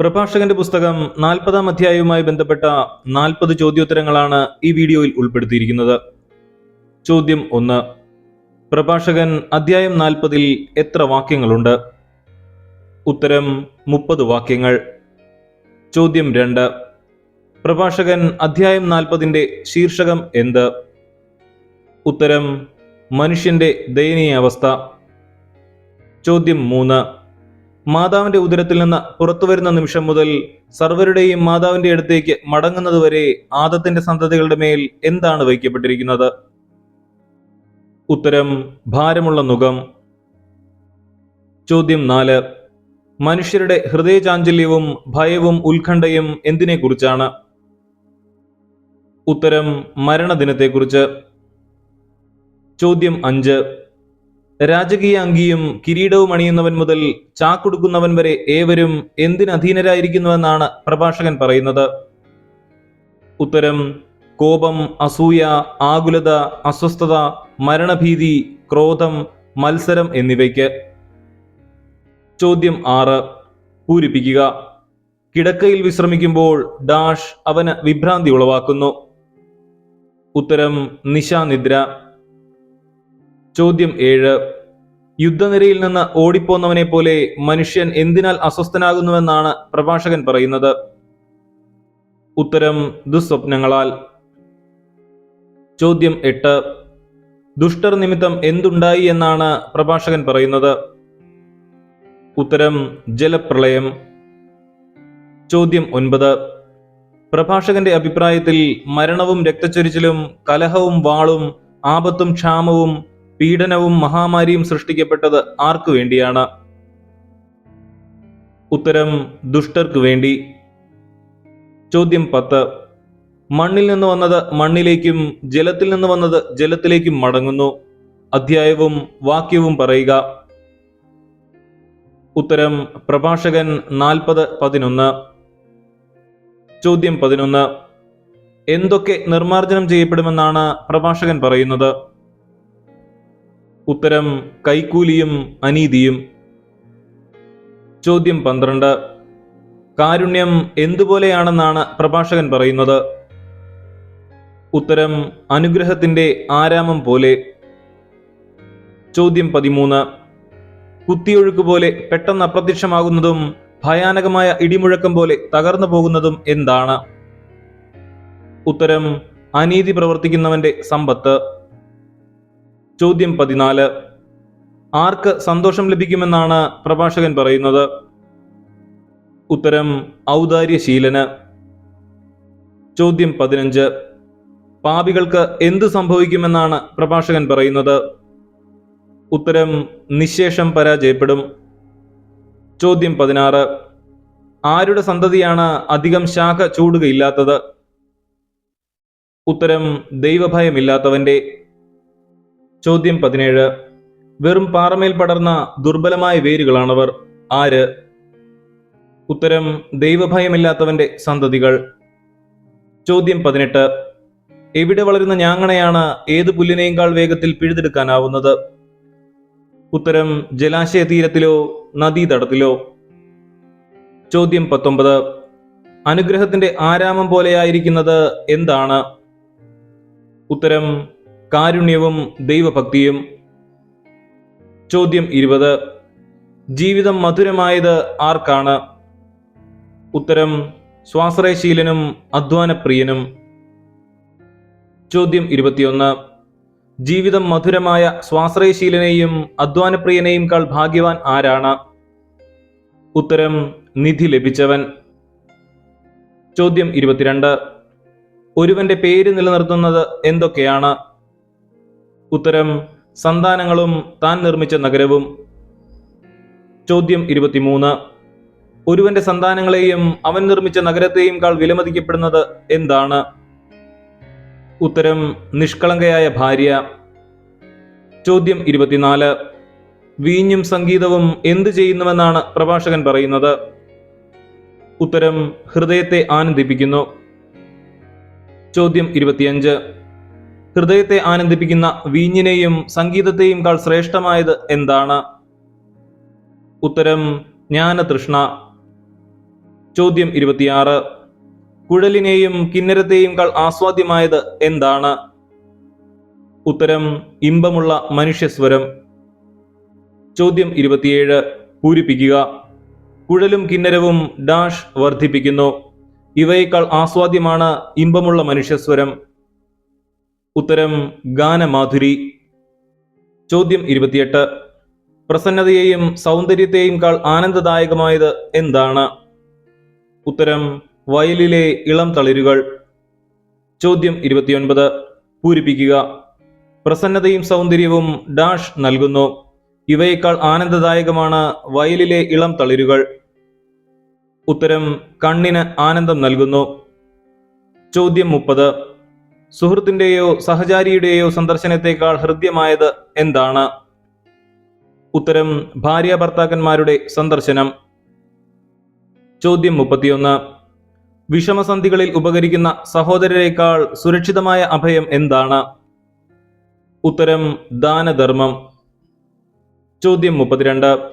പ്രഭാഷകന്റെ പുസ്തകം നാൽപ്പതാം അധ്യായവുമായി ബന്ധപ്പെട്ട നാൽപ്പത് ചോദ്യോത്തരങ്ങളാണ് ഈ വീഡിയോയിൽ ഉൾപ്പെടുത്തിയിരിക്കുന്നത്. ചോദ്യം ഒന്ന്. പ്രഭാഷകൻ അധ്യായം നാൽപ്പതിൽ എത്ര വാക്യങ്ങളുണ്ട്? ഉത്തരം മുപ്പത് വാക്യങ്ങൾ. ചോദ്യം രണ്ട്. പ്രഭാഷകൻ അധ്യായം നാൽപ്പതിന്റെ ശീർഷകം എന്ത്? ഉത്തരം മനുഷ്യന്റെ ദയനീയ അവസ്ഥ ചോദ്യം മൂന്ന്. മാതാവിന്റെ ഉദരത്തിൽ നിന്ന് പുറത്തു വരുന്ന നിമിഷം മുതൽ സർവരുടെയും മാതാവിന്റെ അടുത്തേക്ക് മടങ്ങുന്നതുവരെ ആദത്തിന്റെ സന്തതികളുടെ മേൽ എന്താണ് വയ്ക്കപ്പെട്ടിരിക്കുന്നത് ഉത്തരം ഭാരമുള്ള നുകം ചോദ്യം നാല് മനുഷ്യരുടെ ഹൃദയചാഞ്ചല്യവും ഭയവും ഉത്കണ്ഠയും എന്തിനെക്കുറിച്ചാണ്? ഉത്തരം മരണദിനത്തെക്കുറിച്ച്. ചോദ്യം അഞ്ച് രാജകീയ അങ്കിയും കിരീടവും അണിയുന്നവൻ മുതൽ ചാക്കുടുക്കുന്നവൻ വരെ ഏവരും എന്തിനധീനരായിരിക്കുന്നുവെന്നാണ് പ്രഭാഷകൻ പറയുന്നത്. ഉത്തരം കോപം അസൂയ ആകുലത അസ്വസ്ഥത മരണഭീതി ക്രോധം മത്സരം എന്നിവയ്ക്ക്. ചോദ്യം ആറ്. പൂരിപ്പിക്കുക. കിടക്കയിൽ വിശ്രമിക്കുമ്പോൾ ഡാഷ് അവന് വിഭ്രാന്തി ഉളവാക്കുന്നു. ഉത്തരം നിശാനിദ്ര. ചോദ്യം ഏഴ്. യുദ്ധനിരയിൽ നിന്ന് ഓടിപ്പോന്നവനെ പോലെ മനുഷ്യൻ എന്തിനാൽ അസ്വസ്ഥനാകുന്നുവെന്നാണ് പ്രഭാഷകൻ പറയുന്നത്. ഉത്തരം ദുസ്വപ്നങ്ങളാൽ. ചോദ്യം എട്ട്. ദുഷ്ടർ നിമിത്തം എന്തുണ്ടായി എന്നാണ് പ്രഭാഷകൻ പറയുന്നത്. ഉത്തരം ജലപ്രളയം. ചോദ്യം ഒൻപത്. പ്രഭാഷകന്റെ അഭിപ്രായത്തിൽ മരണവും രക്തച്ചൊരിച്ചിലും കലഹവും വാളും ആപത്തും ക്ഷാമവും പീഡനവും മഹാമാരിയും സൃഷ്ടിക്കപ്പെട്ടത് ആർക്കു വേണ്ടിയാണ്? ഉത്തരം ദുഷ്ടർക്ക് വേണ്ടി. ചോദ്യം പത്ത്. മണ്ണിൽ നിന്ന് വന്നത് മണ്ണിലേക്കും ജലത്തിൽ നിന്ന് വന്നത് ജലത്തിലേക്കും മടങ്ങുന്നു. അധ്യായവും വാക്യവും പറയുക. ഉത്തരം പ്രഭാഷകൻ നാൽപ്പത് പതിനൊന്ന്. ചോദ്യം പതിനൊന്ന്. എന്തൊക്കെ നിർമാർജനം ചെയ്യപ്പെടുമെന്നാണ് പ്രഭാഷകൻ പറയുന്നത്? ഉത്തരം കൈക്കൂലിയും അനീതിയും. ചോദ്യം പന്ത്രണ്ട്. കാരുണ്യം എന്തുപോലെയാണെന്നാണ് പ്രഭാഷകൻ പറയുന്നത്? ഉത്തരം അനുഗ്രഹത്തിന്റെ ആരാമം പോലെ. ചോദ്യം പതിമൂന്ന്. കുത്തിയൊഴുക്ക് പോലെ പെട്ടെന്ന് അപ്രത്യക്ഷമാകുന്നതും ഭയാനകമായ ഇടിമുഴക്കം പോലെ തകർന്നു പോകുന്നതും എന്താണ്? ഉത്തരം അനീതി പ്രവർത്തിക്കുന്നവന്റെ സമ്പത്ത്. ചോദ്യം പതിനാല്. ആർക്ക് സന്തോഷം ലഭിക്കുമെന്നാണ് പ്രഭാഷകൻ പറയുന്നത്? ഉത്തരം ഔദാര്യശീലന്. ചോദ്യം പതിനഞ്ച്. പാപികൾക്ക് എന്ത് സംഭവിക്കുമെന്നാണ് പ്രഭാഷകൻ പറയുന്നത്? ഉത്തരം നിശേഷം പരാജയപ്പെടും. ചോദ്യം പതിനാറ്. ആരുടെ സന്തതിയാണ് അധികം ശാഖ ചൂടുകയില്ലാത്തത്? ഉത്തരം ദൈവഭയമില്ലാത്തവന്റെ. ചോദ്യം പതിനേഴ്. വെറും പാറമേൽ പടർന്ന ദുർബലമായ വേരുകളാണവർ. ആര്? ഉത്തരം ദൈവഭയമില്ലാത്തവന്റെ സന്തതികൾ. ചോദ്യം പതിനെട്ട്. എവിടെ വളരുന്ന ഞാങ്ങണയാണ് ഏത് പുല്ലിനേക്കാൾ വേഗത്തിൽ പിഴുതെടുക്കാനാവുന്നത്? ഉത്തരം ജലാശയ തീരത്തിലോ നദീതടത്തിലോ. ചോദ്യം പത്തൊമ്പത്. അനുഗ്രഹത്തിന്റെ ആരാമം പോലെയായിരിക്കുന്നത് എന്താണ്? ഉത്തരം കാരുണ്യവും ദൈവഭക്തിയും. ചോദ്യം ഇരുപത്. ജീവിതം മധുരമായത് ആർക്കാണ്? ഉത്തരം സ്വാശ്രയശീലനും അധ്വാനപ്രിയനും. ചോദ്യം ഇരുപത്തിയൊന്ന്. ജീവിതം മധുരമായ സ്വാശ്രയശീലനെയും അധ്വാനപ്രിയനെയും കാൾ ഭാഗ്യവാൻ ആരാണ്? ഉത്തരം നിധി ലഭിച്ചവൻ. ചോദ്യം ഇരുപത്തിരണ്ട്. ഒരുവന്റെ പേര് നിലനിർത്തുന്നത് എന്തൊക്കെയാണ്? ഉത്തരം സന്താനങ്ങളും താൻ നിർമ്മിച്ച നഗരവും. ചോദ്യം ഇരുപത്തിമൂന്ന്. ഒരുവന്റെ സന്താനങ്ങളെയും അവൻ നിർമ്മിച്ച നഗരത്തെയും കാൾ വിലമതിക്കപ്പെടുന്നത് എന്താണ്? ഉത്തരം നിഷ്കളങ്കയായ ഭാര്യ. ചോദ്യം ഇരുപത്തിനാല്. വീഞ്ഞും സംഗീതവും എന്തു ചെയ്യുന്നുവെന്നാണ് പ്രഭാഷകൻ പറയുന്നത്? ഉത്തരം ഹൃദയത്തെ ആനന്ദിപ്പിക്കുന്നു. ചോദ്യം ഇരുപത്തിയഞ്ച്. ഹൃദയത്തെ ആനന്ദിപ്പിക്കുന്ന വീഞ്ഞിനെയും സംഗീതത്തെയും കാൾ ശ്രേഷ്ഠമായത് എന്താണ്? ഉത്തരം ജ്ഞാനതൃഷ്ണ. ചോദ്യം ഇരുപത്തിയാറ്. കുഴലിനെയും കിന്നരത്തെയും കാൾ ആസ്വാദ്യമായത് എന്താണ്? ഉത്തരം ഇമ്പമുള്ള മനുഷ്യസ്വരം. ചോദ്യം ഇരുപത്തിയേഴ്. പൂരിപ്പിക്കുക. കുഴലും കിന്നരവും ഡാഷ് വർദ്ധിപ്പിക്കുന്നു. ഇവയേക്കാൾ ആസ്വാദ്യമാണ് ഇമ്പമുള്ള മനുഷ്യസ്വരം. ഉത്തരം ഗാനമാധുരി. ചോദ്യം ഇരുപത്തിയെട്ട്. പ്രസന്നതയെയും സൗന്ദര്യത്തെയും കാൾ ആനന്ദദായകമായത് എന്താണ്? ഉത്തരം വയലിലെ ഇളം തളിരുകൾ. ചോദ്യം ഇരുപത്തിയൊൻപത്. പൂരിപ്പിക്കുക. പ്രസന്നതയും സൗന്ദര്യവും ഡാഷ് നൽകുന്നു. ഇവയേക്കാൾ ആനന്ദദായകമാണ് വയലിലെ ഇളം തളിരുകൾ. ഉത്തരം കണ്ണിന് ആനന്ദം നൽകുന്നു. ചോദ്യം മുപ്പത്. സുഹൃത്തിന്റെയോ സഹചാരിയുടെയോ സന്ദർശനത്തെക്കാൾ ഹൃദ്യമായത് എന്താണ്? ഉത്തരം ഭാര്യ ഭർത്താക്കന്മാരുടെ സന്ദർശനം. ചോദ്യം മുപ്പത്തിയൊന്ന്. വിഷമസന്ധികളിൽ ഉപകരിക്കുന്ന സഹോദരരെക്കാൾ സുരക്ഷിതമായ അഭയം എന്താണ്? ഉത്തരം ദാനധർമ്മം. ചോദ്യം മുപ്പത്തിരണ്ട്.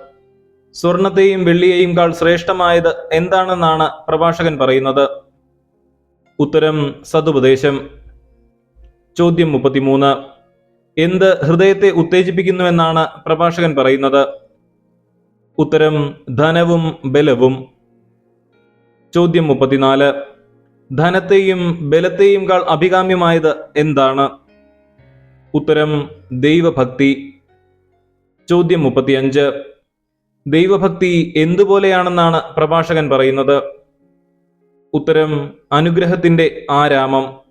സ്വർണത്തെയും വെള്ളിയെയും കാൾ ശ്രേഷ്ഠമായത് എന്താണെന്നാണ് പ്രഭാഷകൻ പറയുന്നത്? ഉത്തരം സതുപദേശം. ചോദ്യം മുപ്പത്തിമൂന്ന്. എന്ത് ഹൃദയത്തെ ഉത്തേജിപ്പിക്കുന്നുവെന്നാണ് പ്രഭാഷകൻ പറയുന്നത്? ഉത്തരം ധനവും ബലവും. ചോദ്യം മുപ്പത്തിനാല്. ധനത്തെയും ബലത്തെയും കാൾ അഭികാമ്യമായത് എന്താണ്? ഉത്തരം ദൈവഭക്തി. ചോദ്യം മുപ്പത്തിയഞ്ച്. ദൈവഭക്തി എന്തുപോലെയാണെന്നാണ് പ്രഭാഷകൻ പറയുന്നത്? ഉത്തരം അനുഗ്രഹത്തിന്റെ ആരാമം.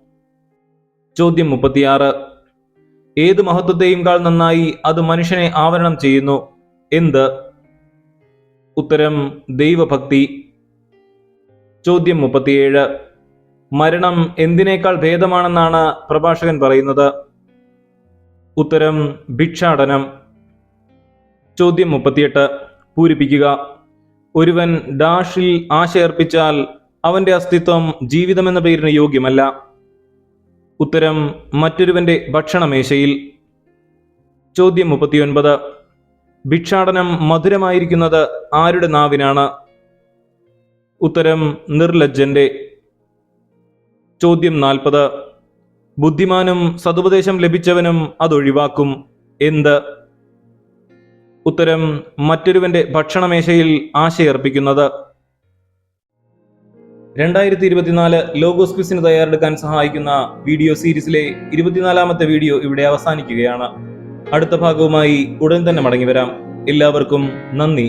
ചോദ്യം മുപ്പത്തിയാറ്. ഏത് മഹത്വത്തെയും കാൾ നന്നായി അത് മനുഷ്യനെ ആവരണം ചെയ്യുന്നു? എന്ത്? ഉത്തരം ദൈവഭക്തി. ചോദ്യം മുപ്പത്തിയേഴ്. മരണം എന്തിനേക്കാൾ ഭേദമാണെന്നാണ് പ്രഭാഷകൻ പറയുന്നത്? ഉത്തരം ഭിക്ഷാടനം. ചോദ്യം മുപ്പത്തിയെട്ട്. പൂരിപ്പിക്കുക. ഒരുവൻ ഡാഷിൽ ആശയർപ്പിച്ചാൽ അവന്റെ അസ്തിത്വം ജീവിതമെന്ന പേരിന് യോഗ്യമല്ല. ഉത്തരം മറ്റൊരുവന്റെ ഭക്ഷണമേശയിൽ. ചോദ്യം മുപ്പത്തിയൊൻപത്. ഭിക്ഷാടനം മധുരമായിരിക്കുന്നത് ആരുടെ നാവിനാണ്? ഉത്തരം നിർലജ്ജന്റെ. ചോദ്യം നാൽപ്പത്. ബുദ്ധിമാനും സതുപദേശം ലഭിച്ചവനും അതൊഴിവാക്കും എന്ത്? ഉത്തരം മറ്റൊരുവന്റെ ഭക്ഷണമേശയിൽ ആശയർപ്പിക്കുന്നത്. രണ്ടായിരത്തി ഇരുപത്തിനാല് ലോഗോസ് ക്വിസിന് തയ്യാറെടുക്കാൻ സഹായിക്കുന്ന വീഡിയോ സീരീസിലെ ഇരുപത്തിനാലാമത്തെ വീഡിയോ ഇവിടെ അവസാനിക്കുകയാണ്. അടുത്ത ഭാഗവുമായി ഉടൻ തന്നെ മടങ്ങി വരാം. എല്ലാവർക്കും നന്ദി.